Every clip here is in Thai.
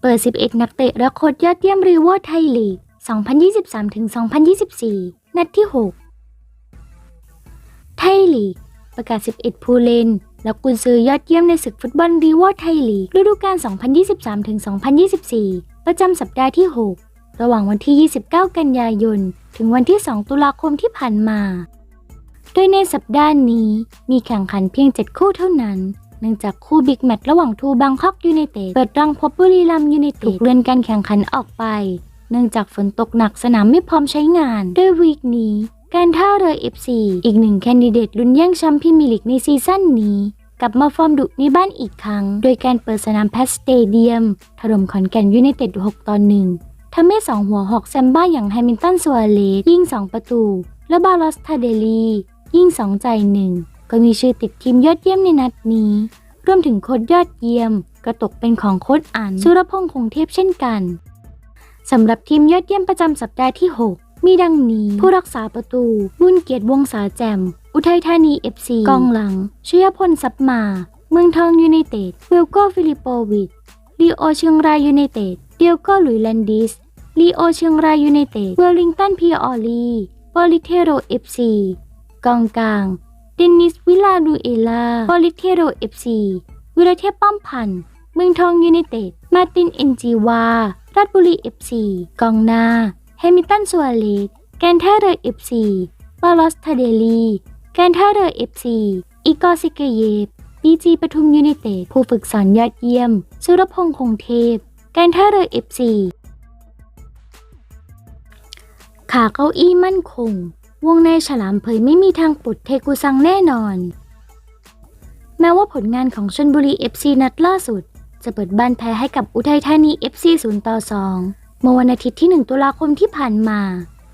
เปิด 11 นักเตะและโค้ชยอดเยี่ยมรีวอร์ไทยลีก 2023-2024 นัดที่ 6 ไทยลีก ประกาศ 11 ผู้เล่น และกุนซือยอดเยี่ยมในศึกฟุตบอลรีวอร์ไทยลีกฤดูกาล 2023-2024 ประจำสัปดาห์ที่ 6 ระหว่างวันที่ 29 กันยายน ถึงวันที่ 2 ตุลาคมที่ผ่านมา โดยในสัปดาห์นี้มีแข่งขันเพียง 7 คู่เท่านั้น เนื่องจากคู่บิ๊กแมตช์ระหว่างทูบังคอกยูไนเต็ดเปิดรังพบบุรีรัมยูไนเต็ดถูกเลื่อนการแข่งขันออกไป เนื่องจากฝนตกหนักสนามไม่พร้อมใช้งานด้วยวีคนี้ การท่าเรือ FC อีกหนึ่งแคนดิเดตลุ้นแย่งแชมป์พรีเมียร์ลีกในซีซั่นนี้กลับมาฟอร์มดุในบ้านอีกครั้ง โดยการเปิดสนามแพสสเตเดียมถล่มขอนแก่นยูไนเต็ด 6 ต่อ 1ทำให้สองหัวหอกแซมบ้าอย่างแฮมิลตันสวเลสยิง 2 ประตู และบาลอสทาเดลียิง 2 ใจหนึ่ง ก็มีชื่อติดทีมยอดเยี่ยมในนัดนี้รวมถึงโค้ดยอดเยี่ยม ก็ตกเป็นของโค้ดอันสุรพงษ์คงเทพเช่นกันสำหรับทีมยอดเยี่ยมประจำสัปดาห์ที่ 6 มีดังนี้ ผู้รักษาประตู บุญเกียรติวงศาแจม อุทัยธานี FC กองหลังชยพลซับมา เมืองทองยูไนเต็ดเวลโกฟิลิปโปวิชลีโอเชียงรายยูไนเต็ดเดียโกหลุยแลนดิสลีโอเชียงรายยูไนเต็ดเวลลิงตันพีออลีบอลิเทโร FC กองกลาง เดนิสวิลาดูเอลาบอลิเทโร FC วิรเทพป้อมพันธ์เมืองทองยูไนเต็ด มาตินเอ็นจีวา ราชบุรี FC กองนาแฮมิลตันสวาเลสแกนท่าเรือ FC บาลอสทาเดลีแกนท่าเรือ FC อีกอร์ซิเกเยฟบีจีปทุมยูไนเต็ด ผู้ฝึกสอนยอดเยี่ยม สุรพงษ์คงเทพ แกนท่าเรือ FC ขาเก้าอี้มั่นคง วงในฉลามเผยไม่มีทางปลดเทกุซังแน่นอน แม้ว่าผลงานของชนบุรี FC นัดล่าสุด จะเปิดบ้านแพ้ให้กับอุทัยธานี FC 0ต่อ2เมื่อวันอาทิตย์ที่ 1 ตุลาคมที่ผ่านมา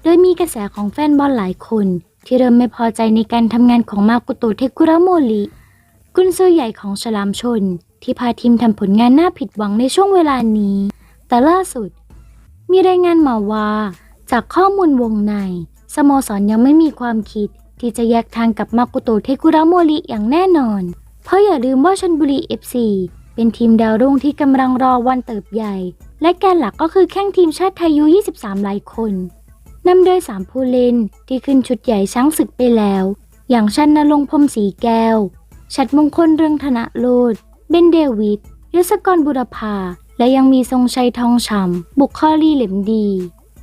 โดยมีกระแสของแฟนบอลหลายคน ที่เริ่มไม่พอใจในการทำงานของมากุโตเทคุระโมริกุนซือใหญ่ของฉลามชน ที่พาทีมทำผลงานน่าผิดหวังในช่วงเวลานี้ แต่ล่าสุด มีรายงานมาว่า จากข้อมูลวงใน สโมสรยังไม่มีความคิด ที่จะแยกทางกับมากุโตะเทคุระโมริอย่างแน่นอน เพราะอย่าลืมว่าชนบุรี FC เป็นทีมดาวรุ่งที่กำลังรอวันเติบใหญ่ และแกนหลักก็คือแข้งทีมชาติไทยยู 23 หลายคนนำโดย 3 ผู้เล่นที่ขึ้นชุดใหญ่ช้างศึกไปแล้ว อย่างชันนรงพรมสีแก้ว ชัดมงคลเรืองธนโลด เบนเดวิดยศกรบุรพา และยังมีทรงชัยทองฉ่ำบุคคลีเหล็มดี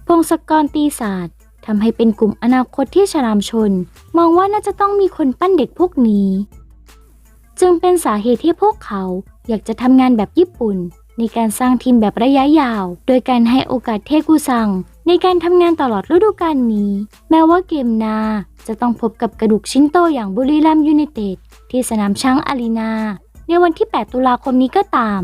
พงศกรตีศาสตร์ ทำให้เป็นกลุ่มอนาคตที่ฉลามชน มองว่าน่าจะต้องมีคนปั้นเด็กพวกนี้ จึงเป็นสาเหตุที่พวกเขาอยากจะทำงานแบบญี่ปุ่น ในการสร้างทีมแบบระยะยาว โดยการให้โอกาสเทกุซัง ในการทำงานตลอดฤดูกาลนี้ แม้ว่าเกมนาจะต้องพบกับกระดูกชิ้นโตอย่างบุรีรัมย์ยูไนเต็ดที่สนามช้างอารีนา ในวันที่ 8 ตุลาคมนี้ก็ตาม